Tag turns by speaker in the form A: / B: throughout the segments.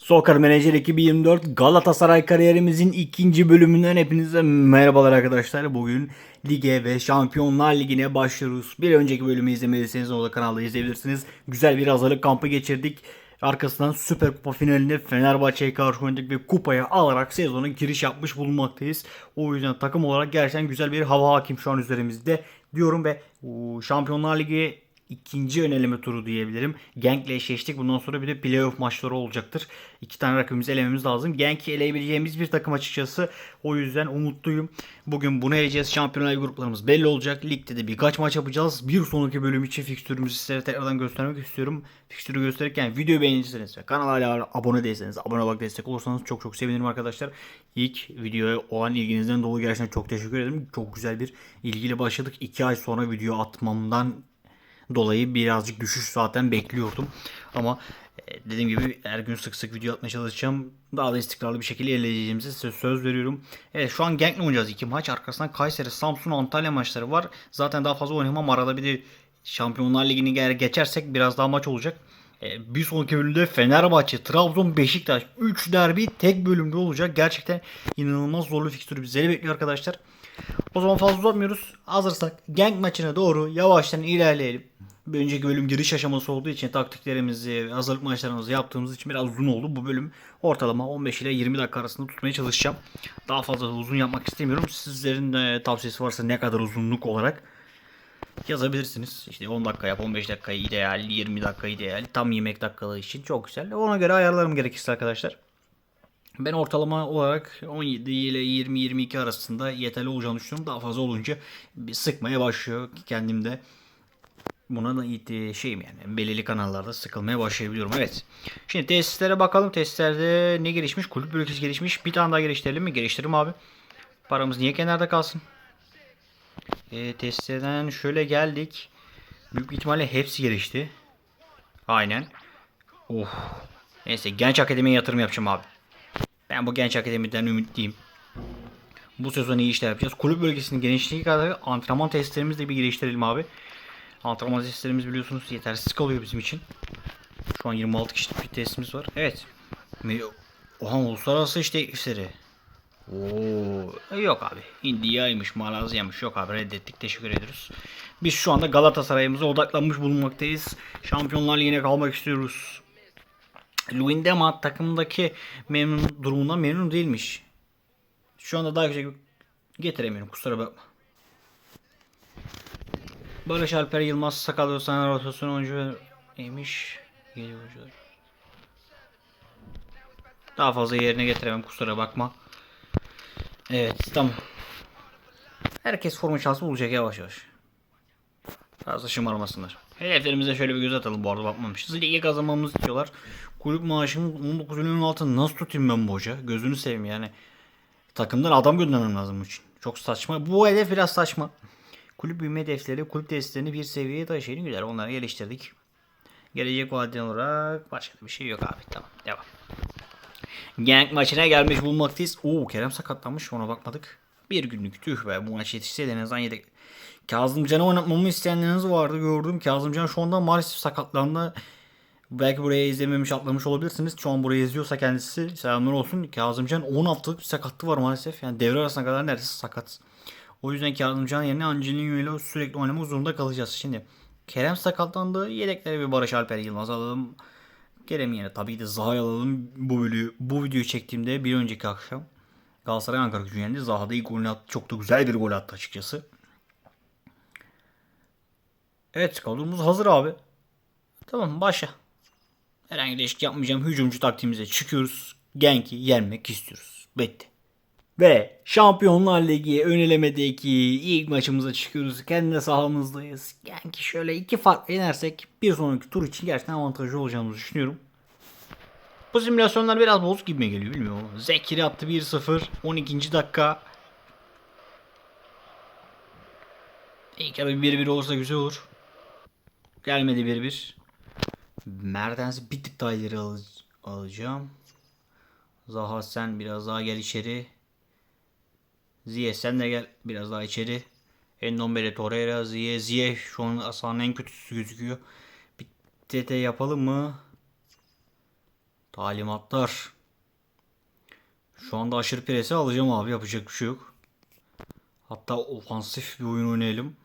A: Soccer Manager 2024 Galatasaray kariyerimizin ikinci bölümünden hepinize merhabalar arkadaşlar. Bugün lige ve Şampiyonlar Ligi'ne başlıyoruz. Bir önceki bölümü izlemediyseniz onu da kanalda izleyebilirsiniz. Güzel bir hazırlık kampı geçirdik. Arkasından Süper Kupa finalinde Fenerbahçe'ye karşı oynadık ve kupaya alarak sezona giriş yapmış bulunmaktayız. O yüzden takım olarak gerçekten güzel bir hava hakim şu an üzerimizde diyorum ve o, Şampiyonlar Ligi ikinci ön eleme turu diyebilirim. Genk'le eşleştik. Bundan sonra bir de playoff maçları olacaktır. İki tane rakibimizi elememiz lazım. Genk'i eleyebileceğimiz bir takım açıkçası. O yüzden umutluyum. Bugün bunu eleyeceğiz. Şampiyonlar gruplarımız belli olacak. Ligde de birkaç maç yapacağız. Bir sonraki bölüm için fikstürümüzü sizlere tekrardan göstermek istiyorum. Fikstürü gösterirken videoyu beğenirseniz ve kanala hala abone değilseniz abone olarak destek olursanız çok çok sevinirim arkadaşlar. İlk videoya olan ilginizden dolayı gerçekten çok teşekkür ederim. Çok güzel bir ilgiyle başladık. İki ay sonra video atmamdan dolayı birazcık düşüş zaten bekliyordum. Ama e, dediğim gibi her gün sık sık video atmaya çalışacağım. Daha da istikrarlı bir şekilde ilerleyeceğimize size söz veriyorum. Evet şu an Genk'le oynayacağız iki maç. Arkasından Kayseri, Samsun, Antalya maçları var. Zaten daha fazla oynamam. Arada bir de Şampiyonlar Ligi'ni geçersek biraz daha maç olacak. E, Bir sonraki bölümde Fenerbahçe, Trabzon, Beşiktaş 3 derbi tek bölümde olacak. Gerçekten inanılmaz zorlu fikstürü bizleri bekliyor arkadaşlar. O zaman fazla uzatmıyoruz. Hazırsak Genk maçına doğru yavaştan ilerleyelim. Bir önceki bölüm giriş aşaması olduğu için taktiklerimizi, hazırlık maçlarımızı yaptığımız için biraz uzun oldu. Bu bölüm ortalama 15 ile 20 dakika arasında tutmaya çalışacağım. Daha fazla da uzun yapmak istemiyorum. Sizlerin de tavsiyesi varsa ne kadar uzunluk olarak yazabilirsiniz. İşte 10 dakika yap, 15 dakika ideal, 20 dakika ideal. Tam yemek dakikaları için çok güzel. Ona göre ayarlarım gerekirse arkadaşlar. Ben ortalama olarak 17 ile 20-22 arasında yeterli olacağını düşünüyorum. Daha fazla olunca bir sıkmaya başlıyor kendimde. Buna da şeyim yani belirli kanallarda sıkılmaya başlayabiliyorum. Evet. Şimdi tesislere bakalım. Tesislerde ne gelişmiş? Kulüp bölgesi gelişmiş. Bir tane daha geliştirelim mi? Geliştirelim abi. Paramız niye kenarda kalsın? E, testlerden şöyle geldik. Büyük ihtimalle hepsi gelişti. Aynen. Oh. Neyse genç akademiye yatırım yapacağım abi. Ben bu genç akademiden ümitliyim. Bu sezon iyi işler yapacağız. Kulüp bölgesinin genişliği kadar antrenman testlerimizi de bir geliştirelim abi. Antrenman testlerimiz biliyorsunuz yetersiz kalıyor bizim için. Şu an 26 kişilik bir testimiz var. Evet. Oha uluslararası işte işleri. Oo, yok abi. Hindia'ymış, Malezya'ymış. Yok abi reddettik. Teşekkür ediyoruz. Biz şu anda Galatasaray'ımıza odaklanmış bulunmaktayız. Şampiyonlar Ligi'ne kalmak istiyoruz. Luindama takımdaki memnun durumundan memnun değilmiş. Şu anda daha yüksek getiremiyorum kusura bakma. Barış Alper Yılmaz sakal sana rotasyon oyuncu neymiş? Geliyor oyuncular. Daha fazla yerine getiremem kusura bakma. Evet tamam. Herkes forma şansı bulacak yavaş yavaş. Fazla şımarmasınlar. Hedeflerimize şöyle bir göz atalım bu arada bakmamışız. Ligi kazanmamızı istiyorlar. Kulüp maaşının 19 milyonun altını nasıl tutayım ben bu hoca? Gözünü seveyim yani. Takımdan adam göndermem lazım bunun için. Çok saçma. Bu hedef biraz saçma. Kulüp büyüme hedefleri, kulüp testlerini bir seviyeye taşıyın. Güzel onları geliştirdik. Gelecek vadeli olarak başka bir şey yok abi. Tamam devam. Genk maçına gelmiş bulunmaktayız. Oo Kerem sakatlanmış ona bakmadık. Bir günlük tüh be bu maç yetişseydi en azından yedek. Kazımcan'ı oynatmamı isteyenleriniz vardı gördüm. Kazımcan şu anda maalesef sakatlandı. Belki buraya izlememiş atlamış olabilirsiniz. Şu an buraya izliyorsa kendisi selamlar olsun. Kazımcan 10 haftalık bir sakatlığı var maalesef. Yani devre arasına kadar neredeyse sakat. O yüzden Kazımcan yerine Angelino ile sürekli oynamak zorunda kalacağız. Şimdi Kerem sakatlandı. Yedeklere bir Barış Alper Yılmaz alalım. Kerem yerine tabii de Zaha'yı alalım. Bu, video, bu videoyu çektiğimde bir önceki akşam Galatasaray Ankara gücü yendi. Zaha da ilk golünü attı. Çok da güzel bir gol attı açıkçası. Evet kadromuz hazır abi. Tamam başla. Herhangi bir değişiklik yapmayacağım. Hücumcu taktiğimize çıkıyoruz. Genk'i yenmek istiyoruz. Bitti. Ve Şampiyonlar Ligi ön elemedeki ilk maçımıza çıkıyoruz. Kendi sahamızdayız. Genk'i şöyle iki farklı yenersek bir sonraki tur için gerçekten avantajlı olacağımızı düşünüyorum. Bu simülasyonlar biraz bozuk gibi geliyor bilmiyorum. Zekiri attı 1-0. 12. dakika. İlk yarı 1-1 olursa güzel olur. Gelmedi 1-1. Mertens'i bir tık daha ileri al- alacağım. Zaha sen biraz daha gel içeri. Ziye sen de gel biraz daha içeri. Endombele Torreira Ziye Ziye şu an sahanın en kötüsü gözüküyor. Bir TT yapalım mı? Talimatlar. Şu anda aşırı presi alacağım abi. Yapacak bir şey yok. Hatta ofansif bir oyun oynayalım.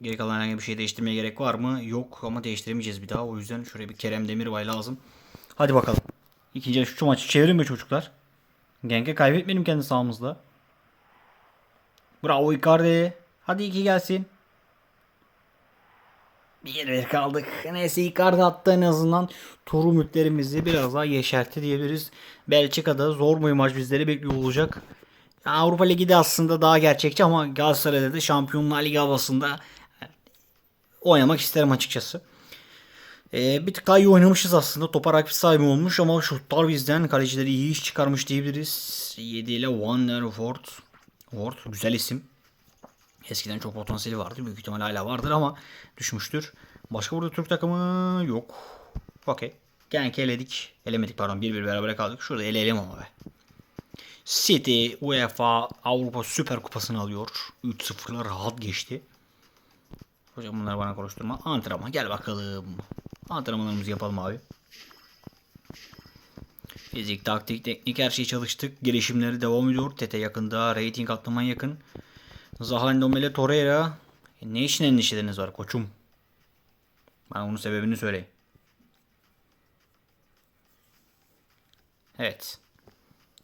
A: Geri kalan herhangi bir şey değiştirmeye gerek var mı? Yok ama değiştiremeyeceğiz bir daha. O yüzden şuraya bir Kerem Demirbay lazım. Hadi bakalın. İkinci şu maçı çevirin be çocuklar. Genke kaybetmeyelim kendi sahamızda. Bravo Icardi. Hadi iki gelsin. Bir bir kaldık. Neyse Icardi attı en azından. Tur ümitlerimizi biraz daha yeşertti diyebiliriz. Belçika'da zor bir maç bizleri bekliyor olacak. Avrupa Ligi de aslında daha gerçekçi ama Galatasaray'da da Şampiyonlar Ligi havasında oynamak isterim açıkçası. Ee, bir tık daha iyi oynamışız aslında. Topa rakip sahibi olmuş ama şutlar bizden. Kalecileri iyi iş çıkarmış diyebiliriz. 7 ile Wanner Ward. Ward güzel isim. Eskiden çok potansiyeli vardı. Büyük ihtimal hala vardır ama düşmüştür. Başka burada Türk takımı yok. Okey. Genk eledik. Elemedik pardon. 1-1 beraber kaldık. Şurada eleyelim ama be. City UEFA Avrupa Süper Kupası'nı alıyor. 3-0'lar rahat geçti. Hocam bunları bana konuşturma. Antrenman gel bakalım. Antrenmanlarımızı yapalım abi. Fizik, taktik, teknik her şeyi çalıştık. Gelişimleri devam ediyor. Tete yakında. Rating atlaman yakın. Zaha Ndomele Torreira. E, ne için endişeleriniz var koçum? Bana bunun sebebini söyleyin. Evet.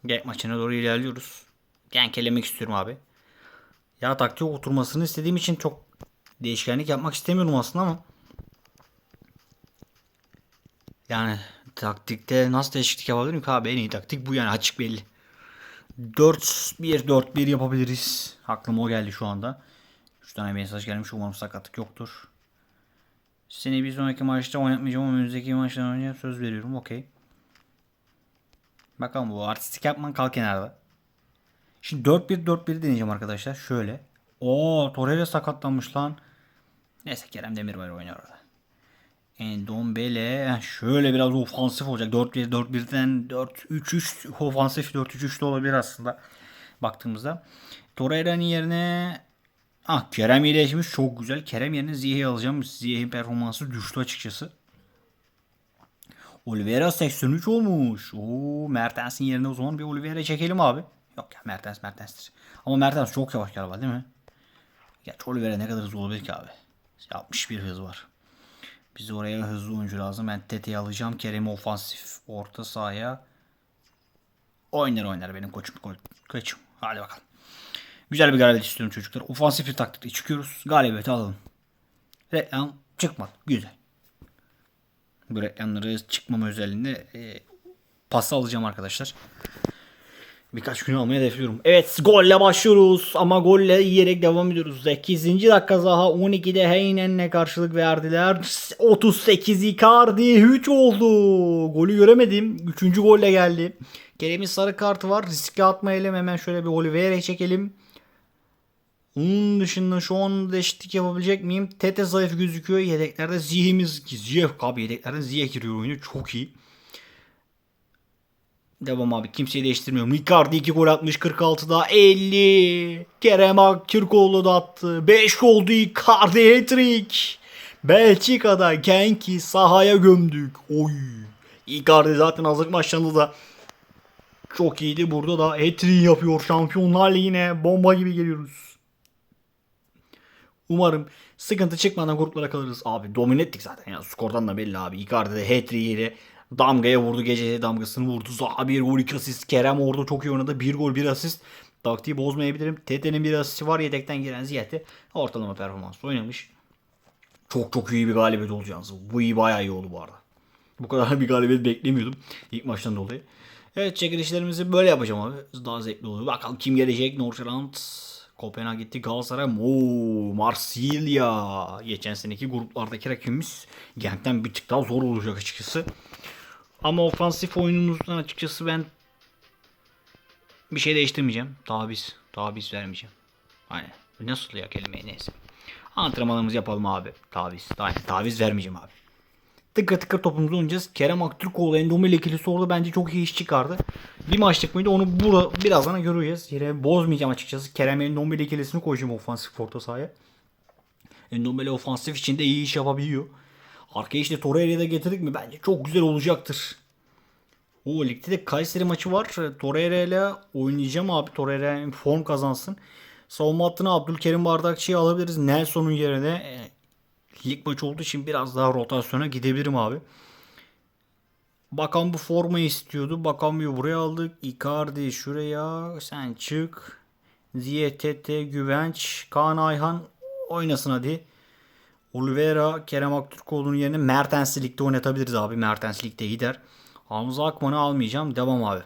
A: Genk maçına doğru ilerliyoruz. Genk elemek istiyorum abi. Ya taktiğe oturmasını istediğim için çok değişkenlik yapmak istemiyorum aslında ama yani taktikte nasıl değişiklik yapabilirim ki abi en iyi taktik bu yani açık belli. 4-1-4-1 yapabiliriz. Aklıma o geldi şu anda. 3 tane mesaj gelmiş umarım sakatlık yoktur. Seni bir sonraki maçta oynatmayacağım ama önümüzdeki maçta oynayacağım söz veriyorum okey. Bakalım bu artistik yapman kal kenarda. Şimdi 4-1-4-1 deneyeceğim arkadaşlar. Şöyle. Oo Torreira sakatlanmış lan. Neyse Kerem Demirbay oynuyor orada. Endombele şöyle biraz ofansif olacak. 4-1-4-1'den 4-3-3 ofansif 4-3-3 de olabilir aslında baktığımızda. Torreira'nın yerine ah Kerem iyileşmiş çok güzel. Kerem yerine Ziyeh'i alacağım. Ziyeh'in performansı düştü açıkçası. Oliveira 83 olmuş. Oo Mertens'in yerine o zaman bir Oliveira çekelim abi. Yok ya Mertens Mertens'tir. Ama Mertens çok yavaş galiba değil mi? Gerçi Oliveira ne kadar hızlı olabilir ki abi? 61 hız var. Biz oraya hızlı oyuncu lazım. Ben Tete'yi alacağım. Kerem'i ofansif orta sahaya. Oynar oynar benim koçum. Koçum. Hadi bakalım. Güzel bir galibiyet istiyorum çocuklar. Ofansif bir taktikle çıkıyoruz. Galibiyeti alalım. Reklam çıkmadı. Güzel. Bu reklamları çıkmama özelliğinde e, pasta alacağım arkadaşlar. Birkaç gün almayı hedefliyorum. Evet golle başlıyoruz ama golle yiyerek devam ediyoruz. 8. dakika Zaha 12'de Heynen'le karşılık verdiler. 38 Icardi 3 oldu. Golü göremedim. 3. golle geldi. Kerem'in sarı kartı var. Riske atmayalım. Hemen şöyle bir Oliveira'yı çekelim. Onun dışında şu an değişiklik yapabilecek miyim? Tete zayıf gözüküyor. Yedeklerde Ziyeh'imiz. Ziyeh abi yedeklerden Ziyeh giriyor oyunu. Çok iyi. Devam abi kimseyi değiştirmiyorum. Icardi 2 gol atmış 46'da 50. Kerem Aktürkoğlu da attı. 5 oldu Icardi hat-trick. Belçika'da Genki sahaya gömdük. Oy. Icardi zaten hazırlık maçlarında da çok iyiydi. Burada da hat-trick yapıyor. Şampiyonlar Ligi'ne bomba gibi geliyoruz. Umarım sıkıntı çıkmadan gruplara kalırız. Abi domine ettik zaten ya. Skordan da belli abi. Icardi de hat-trick'iyle damgaya vurdu. Gece damgasını vurdu. Zaha bir gol iki asist. Kerem orada çok iyi oynadı. Bir gol bir asist. Taktiği bozmayabilirim. Tete'nin bir asisti var. Yedekten giren Ziyeh'te ortalama performans oynamış. Çok çok iyi bir galibiyet olacağınız. Bu iyi bayağı iyi oldu bu arada. Bu kadar bir galibiyet beklemiyordum. ilk maçtan dolayı. Evet çekilişlerimizi böyle yapacağım abi. Daha zevkli oluyor. Bakalım kim gelecek? Northland Kopenhag gitti Galatasaray. Oo, Marsilya. Geçen seneki gruplardaki rakibimiz Genk'ten bir tık daha zor olacak açıkçası. Ama ofansif oyunumuzdan açıkçası ben bir şey değiştirmeyeceğim. Tabiz. Tabiz vermeyeceğim. Aynen. Nasıl ya kelimeyi neyse. Antrenmanımızı yapalım abi. Taviz. Aynen. Taviz vermeyeceğim abi. Tıkır tıkır topumuzu oynayacağız. Kerem Aktürkoğlu Endomili ikilisi orada bence çok iyi iş çıkardı. Bir maçlık mıydı onu bura, birazdan göreceğiz. Yine bozmayacağım açıkçası. Kerem Endomili ikilisini koyacağım ofansif orta sahaya. Endomili ofansif içinde iyi iş yapabiliyor. Arkaya işte Torreira'yı da getirdik mi bence çok güzel olacaktır. O ligde de Kayseri maçı var. Torreira ile oynayacağım abi. Torreira form kazansın. Savunma hattına Abdülkerim Bardakçı'yı alabiliriz. Nelson'un yerine e, lig maçı olduğu için biraz daha rotasyona gidebilirim abi. Bakan bu formayı istiyordu. Bakan bir buraya aldık. Icardi şuraya. Sen çık. Ziye, Tete, Güvenç, Kaan Ayhan oynasın hadi. Oliveira, Kerem Aktürkoğlu'nun yerine Mertens'i ligde oynatabiliriz abi. Mertens ligde gider. Hamza Akman'ı almayacağım. Devam abi.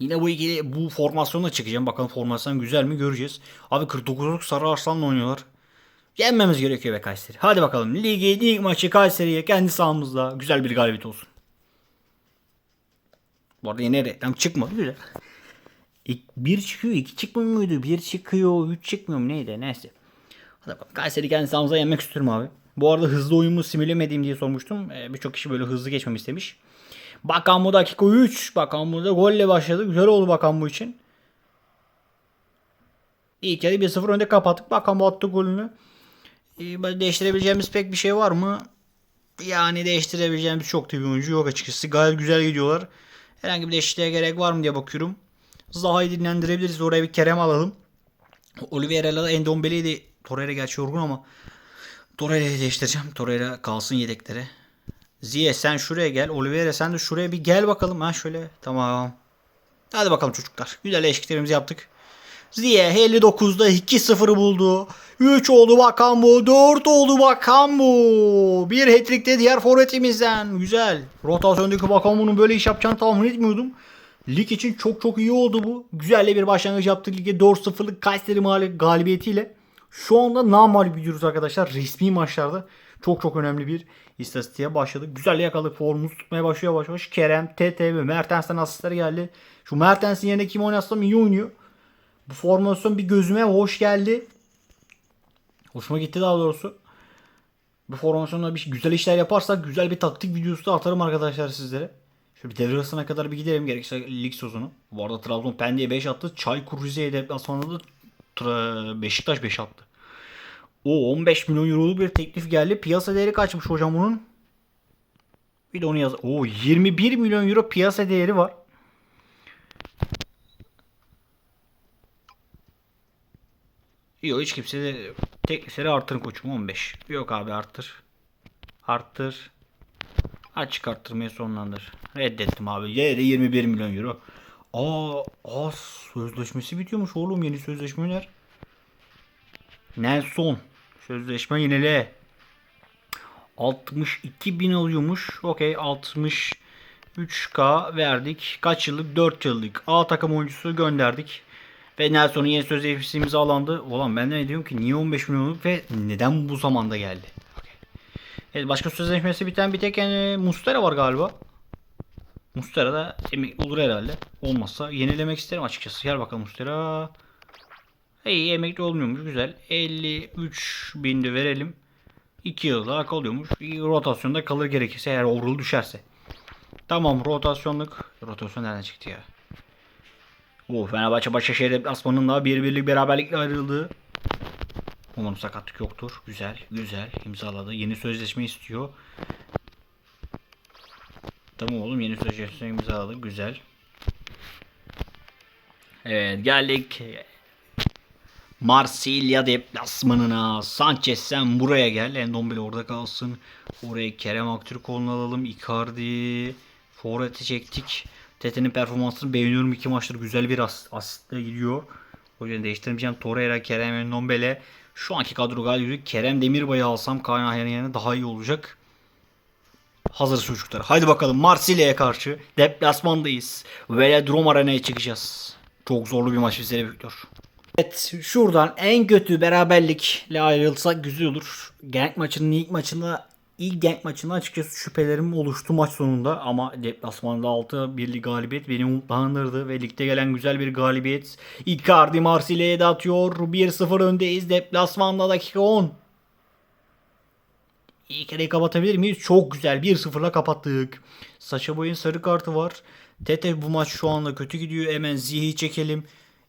A: Yine bu ikili bu formasyonla çıkacağım. Bakalım formasyon güzel mi göreceğiz. Abi 49'luk Sarı Arslan'la oynuyorlar. Yenmemiz gerekiyor be Kayseri. Hadi bakalım. Ligi ilk maçı Kayseri'ye kendi sahamızda güzel bir galibiyet olsun. Bu arada yine reklam çıkmadı. İlk, bir çıkıyor, iki çıkmıyor muydu? Bir çıkıyor, üç çıkmıyor mu neydi? Neyse. Hadi bakalım. Kayseri kendi sahamıza yenmek istiyorum abi. Bu arada hızlı oyumu simülemediğim diye sormuştum. Ee, Birçok kişi böyle hızlı geçmemi istemiş. Bakan bu dakika 3. Bakan bu da golle başladı. Güzel oldu Bakan bu için. İlk yarı 1-0 önde kapattık. Bakan bu attı golünü. Ee, değiştirebileceğimiz pek bir şey var mı? Yani değiştirebileceğimiz çok da bir oyuncu yok açıkçası. Gayet güzel gidiyorlar. Herhangi bir değişikliğe gerek var mı diye bakıyorum. Zaha'yı dinlendirebiliriz. Oraya bir Kerem alalım. Oliveira'la Endombele'yi de Torreira gerçi yorgun ama Torreira'yı değiştireceğim. Torreira kalsın yedeklere. Ziye sen şuraya gel. Oliveira sen de şuraya bir gel bakalım. Ha şöyle. Tamam. Hadi bakalım çocuklar. Güzel eşliklerimizi yaptık. Ziye 59'da 2-0'ı buldu. 3 oldu bakan bu. 4 oldu bakan bu. Bir hat-trick diğer forvetimizden. Güzel. Rotasyondaki bakan bunun böyle iş yapacağını tahmin etmiyordum. Lig için çok çok iyi oldu bu. Güzel bir başlangıç yaptık lige 4-0'lık Kayseri galibiyetiyle. Şu anda namalip gidiyoruz arkadaşlar. Resmi maçlarda çok çok önemli bir istatistiğe başladık. Güzel yakaladık. Formumuz tutmaya başlıyor yavaş yavaş. Kerem, Tete ve Mertens'ten asistler geldi. Şu Mertens'in yerine kim oynatsam iyi oynuyor. Bu formasyon bir gözüme hoş geldi. Hoşuma gitti daha doğrusu. Bu formasyonla bir güzel işler yaparsak güzel bir taktik videosu da atarım arkadaşlar sizlere. Şöyle bir devre kadar bir gidelim gerekirse lig sezonu. Bu arada Trabzon Pendik'e 5 attı. Çaykur Rize'ye deplasmanda da Beşiktaş 5 attı. O 15 milyon euroluk bir teklif geldi. Piyasa değeri kaçmış hocam bunun? Bir de onu yaz. O 21 milyon euro piyasa değeri var. Yok hiç kimse de teklifleri artırın koçum 15. Yok abi arttır. Arttır. Açık arttırmayı sonlandır. Reddettim abi. Yine de 21 milyon euro. Aa, aa sözleşmesi bitiyormuş oğlum. Yeni sözleşme öner. Nelson. Sözleşme yenile. 62 bin alıyormuş. Okey 63k verdik. Kaç yıllık? 4 yıllık. A takım oyuncusu gönderdik. Ve Nelson'un yeni sözleşmesi imzalandı. Ulan ben ne diyorum ki niye 15 milyonluk ve neden bu zamanda geldi? Okey. Evet başka sözleşmesi biten bir tek yani Mustera var galiba. Mustera da emekli olur herhalde. Olmazsa yenilemek isterim açıkçası. Gel bakalım Mustera. İyi emekli olmuyormuş güzel. 53 bin de verelim. 2 yıl daha kalıyormuş. Rotasyonda kalır gerekirse eğer overall düşerse. Tamam rotasyonluk. Rotasyon nereden çıktı ya? O Fenerbahçe Başakşehir deplasmanında bir birlik beraberlikle ayrıldı. Umarım sakatlık yoktur. Güzel, güzel. imzaladı. Yeni sözleşme istiyor. Tamam oğlum yeni sözleşme imzaladı. Güzel. Evet geldik. Marsilya deplasmanına. Sanchez sen buraya gel. Endombele orada kalsın. Oraya Kerem Aktürkoğlu'nu alalım. Icardi. Forvet'e çektik. Tete'nin performansını beğeniyorum. İki maçtır güzel bir as asistle gidiyor. O yüzden değiştirmeyeceğim. Torreira, Kerem Endombele. Şu anki kadro galibi Kerem Demirbay'ı alsam Kaan Ayhan'ın yerine daha iyi olacak. Hazır çocuklar. Haydi bakalım Marsilya'ya karşı deplasmandayız. Velodrom Arena'ya çıkacağız. Çok zorlu bir maç bizleri bekliyor. Evet şuradan en kötü beraberlikle ayrılsak güzel olur. Genk maçının ilk maçında ilk Genk maçında açıkçası şüphelerim oluştu maç sonunda ama deplasmanda 6 birlik galibiyet beni umutlandırdı ve ligde gelen güzel bir galibiyet. Icardi Marsilya'ya da atıyor. 1-0 öndeyiz. Deplasmanda dakika 10. İlk kere kapatabilir miyiz? Çok güzel. 1-0'la kapattık. Saşa Boy'un sarı kartı var. Tete bu maç şu anda kötü gidiyor. Hemen Ziyeh'i çekelim.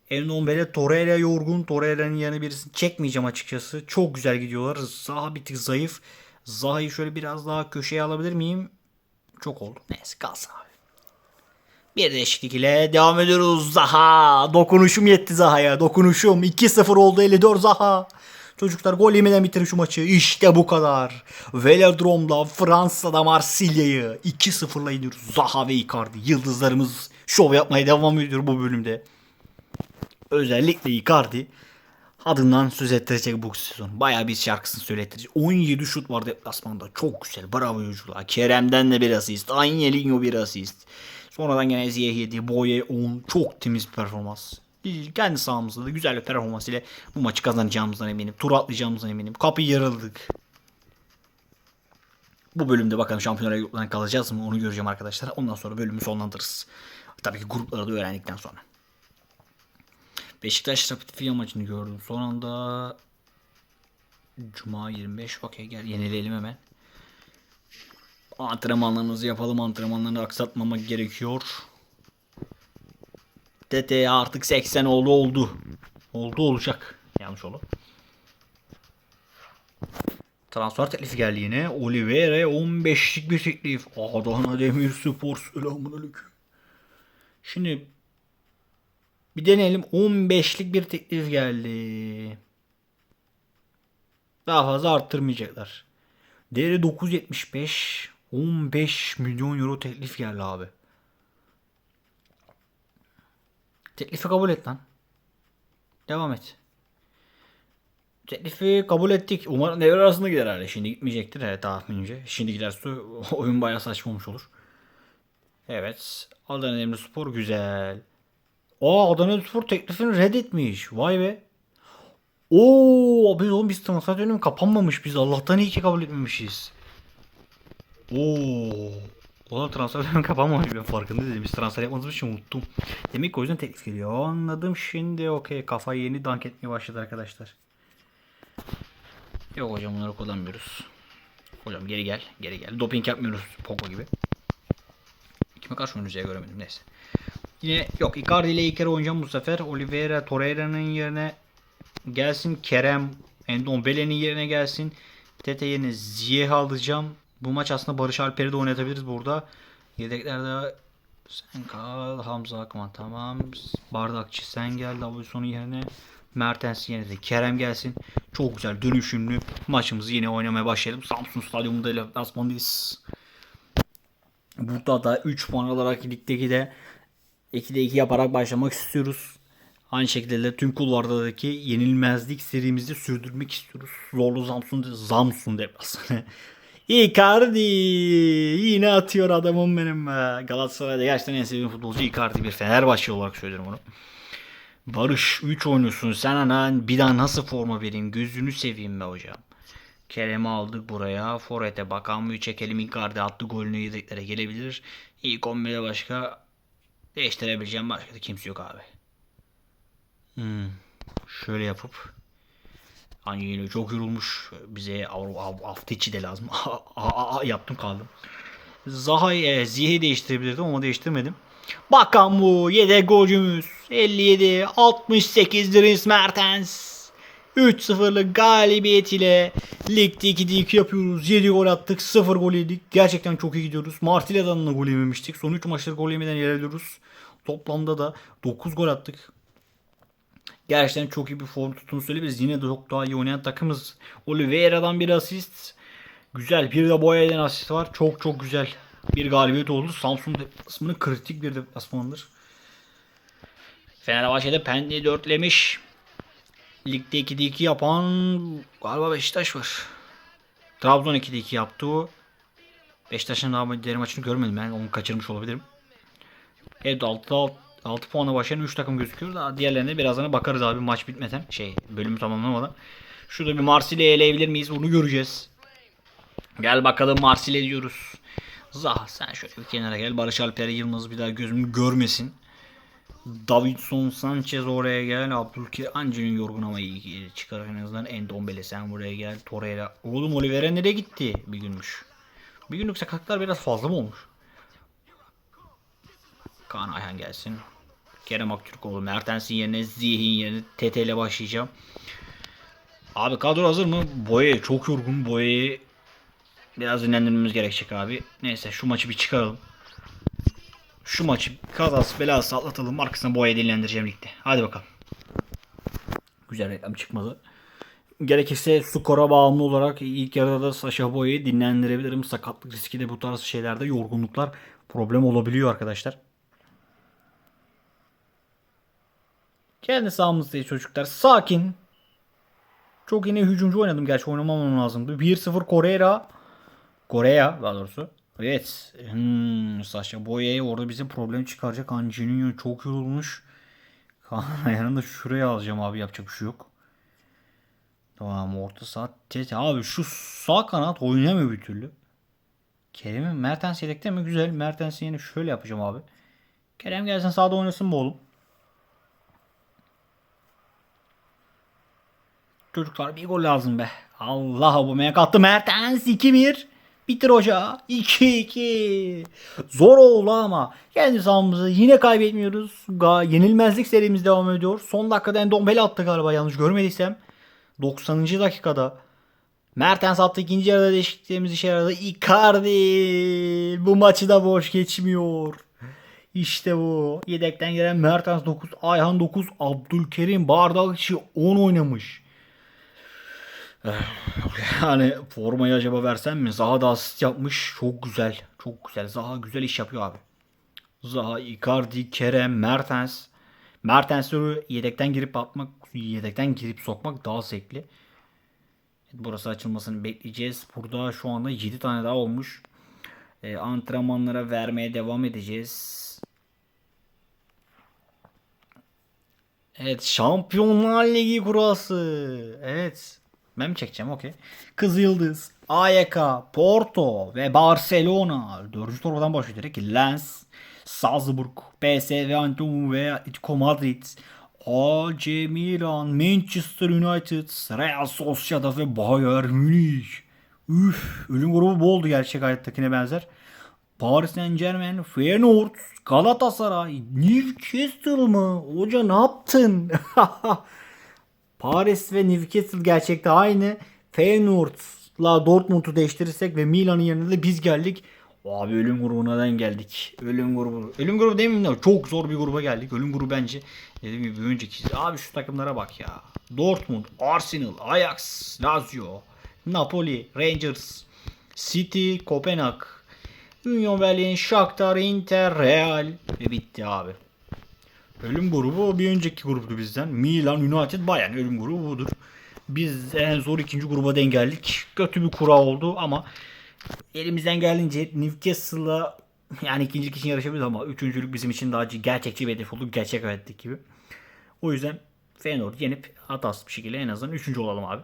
A: Endombele Torreira yorgun. Torreira'nın yanı birisini çekmeyeceğim açıkçası. Çok güzel gidiyorlar. Zaha bir tık zayıf. Zaha'yı şöyle biraz daha köşeye alabilir miyim? Çok oldu. Neyse kalsın abi. Bir değişiklik ile devam ediyoruz. Zaha. Dokunuşum yetti Zaha'ya. Dokunuşum. 2-0 oldu 54 Zaha. Çocuklar gol yemeden bitirin şu maçı. İşte bu kadar. Velodrome'da Fransa'da Marsilya'yı 2-0'la iniyoruz. Zaha ve Icardi. Yıldızlarımız şov yapmaya devam ediyor bu bölümde. Özellikle Icardi adından söz ettirecek bu sezon. Bayağı bir şarkısını söylettirecek. 17 şut var deplasmanda. Çok güzel. Bravo oyuncular. Kerem'den de bir asist. Angelinho bir asist. Sonradan gene Ziyeh 7. Boye 10. Çok temiz performans. Kendi sahamızda da güzel bir performans ile bu maçı kazanacağımızdan eminim. Tur atlayacağımızdan eminim. Kapıyı yaraladık. Bu bölümde bakalım şampiyonlar gruplarına kalacağız mı onu göreceğim arkadaşlar. Ondan sonra bölümü sonlandırırız. Tabii ki grupları da öğrendikten sonra. Beşiktaş Rapid Fiyat maçını gördüm. Son anda Cuma 25. Okey gel yenileyelim hemen. Antrenmanlarımızı yapalım. Antrenmanlarını aksatmamak gerekiyor. TT artık 80 oldu oldu. Oldu olacak. Yanlış oldu. Transfer teklifi geldi yine. Oliveira 15'lik bir teklif. Adana Demirspor selamünaleyküm. Şimdi bir deneyelim. 15'lik bir teklif geldi. Daha fazla arttırmayacaklar. Değeri 9.75. 15 milyon euro teklif geldi abi. Teklifi kabul et lan. Devam et. Teklifi kabul ettik. Umarım devre arasında gider herhalde. Şimdi gitmeyecektir evet tahminimce. Şimdi giderse oyun bayağı saçma olmuş olur. Evet. Adana Demirspor güzel. Aa Adana Demirspor teklifini reddetmiş. Vay be. Oo biz oğlum biz transfer dönemi kapanmamış biz. Allah'tan iyi ki kabul etmemişiz. Oo. Oğlum transfer dönemi kapanmamış ben farkında değilim. Biz transfer yapmadığımız için unuttum. Demek ki o yüzden teklif geliyor. Anladım şimdi okey. Kafayı yeni dank etmeye başladı arkadaşlar. Yok hocam bunları kullanmıyoruz. Hocam geri gel. Geri gel. Doping yapmıyoruz Pogba gibi. Kime karşı oynayacağını göremedim neyse. Yine yok Icardi ile Iker oynayacağım bu sefer. Oliveira Torreira'nın yerine gelsin. Kerem Endombele'nin yerine gelsin. Tete yerine Ziyeh alacağım. Bu maç aslında Barış Alper'i de oynatabiliriz burada. Yedeklerde sen kal. Hamza Akman tamam. Bardakçı sen gel. Davidson'un yerine. Mertens yerine de Kerem gelsin. Çok güzel dönüşümlü maçımızı yine oynamaya başlayalım. Samsun Stadyumunda deplasmandayız. Burada da 3 puan alarak ligdeki de 2'de 2 yaparak başlamak istiyoruz. Aynı şekilde de tüm kulvardaki yenilmezlik serimizi sürdürmek istiyoruz. Zorlu Samsun, Samsun deplasmanı. Icardi yine atıyor adamım benim be. Galatasaray'da gerçekten en sevdiğim futbolcu Icardi bir Fenerbahçe olarak söylüyorum onu. Barış 3 oynuyorsun sen ana bir daha nasıl forma vereyim gözünü seveyim be hocam. Kerem'i aldık buraya. Forvet'e bakan çekelim. Icardi attı golünü yedeklere gelebilir. İlk 11'de başka değiştirebileceğim başka da kimse yok abi. Hmm. Şöyle yapıp Angelino çok yorulmuş. Bize hafta içi de lazım. Yaptım kaldım. Zaha'yı, Ziyeh'i değiştirebilirdim ama değiştirmedim. Bakan bu yedek golcümüz 57 68 Dries Mertens 3-0'lık galibiyet ile ligde 2'de 2 yapıyoruz. 7 gol attık. 0 gol yedik. Gerçekten çok iyi gidiyoruz. Martilya'dan da gol yememiştik. Son 3 maçları gol yemeden ilerliyoruz. Toplamda da 9 gol attık. Gerçekten çok iyi bir form tuttuğunu söyleyebiliriz. Yine de çok daha iyi oynayan takımız. Oliveira'dan bir asist. Güzel. Bir de Boya'dan asist var. Çok çok güzel bir galibiyet oldu. Samsun deplasmanı kritik bir deplasmandır. Fenerbahçe'de Pendik'i dörtlemiş. Ligde 2'de 2 yapan galiba Beşiktaş var. Trabzon 2'de 2 yaptı. Beşiktaş'ın daha diğer maçını görmedim ben. Onu kaçırmış olabilirim. Evet 6, 6, 6 puana başlayan 3 takım gözüküyor. Daha diğerlerine birazdan bakarız abi maç bitmeden. Şey bölümü tamamlamadan. Şurada bir Marsilya'yı eleyebilir miyiz? Onu göreceğiz. Gel bakalım Marsilya diyoruz. Zaha sen şöyle bir kenara gel. Barış Alper Yılmaz bir daha gözümü görmesin. Davidson Sanchez oraya gel. Abdülkir Angel'in yorgun ama iyi çıkar en azından. Endombele sen buraya gel. Torreira. Oğlum Oliveira nereye gitti? Bir günmüş. Bir günlük sakatlar biraz fazla mı olmuş? Kaan Ayhan gelsin. Kerem Aktürkoğlu. Mertens'in yerine Ziyeh'in yerine TT ile başlayacağım. Abi kadro hazır mı? Boye çok yorgun. Boye'yi biraz dinlendirmemiz gerekecek abi. Neyse şu maçı bir çıkaralım. Şu maçı kazası belası atlatalım. Arkasına boya dinlendireceğim ligde. Hadi bakalım. Güzel reklam çıkmadı. Gerekirse skora bağımlı olarak ilk yarıda da Sasha Boya'yı dinlendirebilirim. Sakatlık riski de bu tarz şeylerde yorgunluklar problem olabiliyor arkadaşlar. Kendi sahamızdayız çocuklar. Sakin. Çok yine hücumcu oynadım. Gerçi oynamam lazımdı. 1-0 Korea. Korea daha doğrusu. Evet. Hmm, Sasha Boya'ya orada bize problem çıkaracak. Angelino çok yorulmuş. Kaan ayağını da şuraya alacağım abi. Yapacak bir şey yok. Tamam orta saat. Tet. Abi şu sağ kanat oynamıyor bir türlü. Kerem'in Mertens yedekte mi? Güzel. Mertens'i yine şöyle yapacağım abi. Kerem gelsin sağda oynasın bu oğlum. Çocuklar bir gol lazım be. Allah bu meyak attı Mertens 2-1. Bitir hoca. 2-2. Zor oldu ama kendi sahamızı yine kaybetmiyoruz. Ga yenilmezlik serimiz devam ediyor. Son dakikada Endombele attı galiba yanlış görmediysem. 90. dakikada. Mertens attı ikinci yarıda değişikliklerimiz işe yaradı. Icardi bu maçı da boş geçmiyor. İşte bu. Yedekten gelen Mertens 9, Ayhan 9, Abdülkerim Bardakçı 10 oynamış. Yani formayı acaba versem mi? Zaha da asist yapmış. Çok güzel. Çok güzel. Zaha güzel iş yapıyor abi. Zaha, Icardi, Kerem, Mertens. Mertens'i yedekten girip atmak, yedekten girip sokmak daha zevkli. Burası açılmasını bekleyeceğiz. Burada şu anda 7 tane daha olmuş. E, antrenmanlara vermeye devam edeceğiz. Evet Şampiyonlar Ligi kurası. Evet. Ben mi çekeceğim okey. Kızıl Yıldız, AYK, Porto ve Barcelona. Dördüncü torbadan başlıyor direkt. Lens, Salzburg, PSV Eindhoven ve Atletico Madrid. AC Milan, Manchester United, Real Sociedad ve Bayern Münih. Üf, ölüm grubu bu oldu gerçek hayattakine benzer. Paris Saint Germain, Feyenoord, Galatasaray, Newcastle mı? Hoca ne yaptın? Paris ve Newcastle gerçekte aynı. Feyenoord'la Dortmund'u değiştirirsek ve Milan'ın yerine de biz geldik. Abi ölüm grubuna geldik. Ölüm grubu. Ölüm grubu değil mi? Çok zor bir gruba geldik. Ölüm grubu bence. Dediğim gibi bir önceki. Abi şu takımlara bak ya. Dortmund, Arsenal, Ajax, Lazio, Napoli, Rangers, City, Kopenhag, Union Berlin, Shakhtar, Inter, Real ve bitti abi. Ölüm grubu bir önceki gruptu bizden. Milan, United, Bayern ölüm grubu budur. Biz en zor ikinci gruba denk geldik. Kötü bir kura oldu ama elimizden geldiğince Newcastle'la yani ikinci için yarışabiliriz ama üçüncülük bizim için daha gerçekçi bir hedef oldu. Gerçek hayattık gibi. O yüzden Feyenoord yenip hatasız bir şekilde en azından üçüncü olalım abi.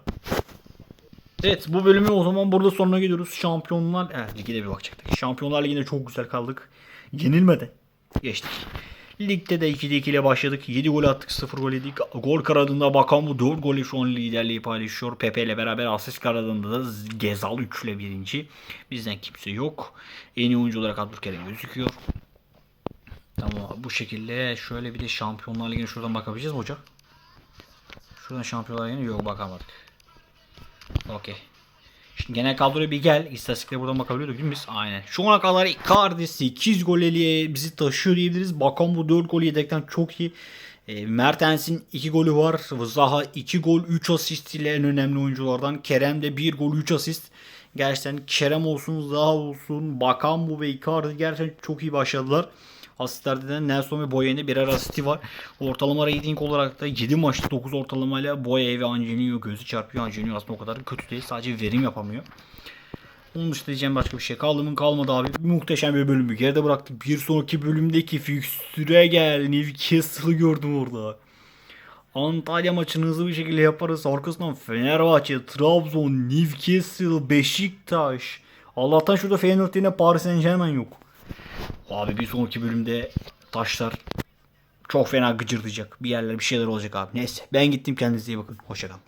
A: Evet bu bölümü o zaman burada sonuna geliyoruz. Şampiyonlar eh, Ligi'de bir bakacaktık. Şampiyonlar Ligi'nde çok güzel kaldık. Yenilmeden geçtik. Ligde de 2'de 2 ile başladık. 7 gol attık 0 gol yedik. Gol karadında bakan bu 4 golü şu an liderliği paylaşıyor. Pepe ile beraber asist karadında da Gezal 3 ile birinci. Bizden kimse yok. En iyi oyuncu olarak Abdülkerim gözüküyor. Tamam bu şekilde şöyle bir de Şampiyonlar Ligi'ne şuradan bakabileceğiz mi hocam? Şuradan Şampiyonlar Ligi'ne yok bakamadık. Okey. Şimdi genel kadroya bir gel. İstatistiklere buradan bakabiliyorduk değil mi biz? Aynen. Şu ana kadar Icardi 8 gol eliye bizi taşıyor diyebiliriz. Bakan bu 4 gol yedekten çok iyi. E, Mertens'in 2 golü var. Zaha 2 gol 3 asist ile en önemli oyunculardan. Kerem de 1 gol 3 asist. Gerçekten Kerem olsun, Zaha olsun, Bakan bu ve Icardi gerçekten çok iyi başladılar. Asistlerde de Nelson ve Boyen'de birer asisti var. Ortalama rating olarak da 7 maçta 9 ortalamayla Boye ve Angelino gözü çarpıyor. Angelino aslında o kadar kötü değil. Sadece verim yapamıyor. Onun dışında diyeceğim başka bir şey kaldı mı kalmadı abi. Muhteşem bir bölümü geride bıraktık. Bir sonraki bölümdeki fikstüre gel. Newcastle'ı gördüm orada. Antalya maçını hızlı bir şekilde yaparız. Arkasından Fenerbahçe, Trabzon, Newcastle, Beşiktaş. Allah'tan şurada Feyenoord yine Paris Saint Germain yok. Abi bir sonraki bölümde taşlar çok fena gıcırdayacak. Bir yerler bir şeyler olacak abi. Neyse ben gittim kendinize iyi bakın. Hoşçakalın.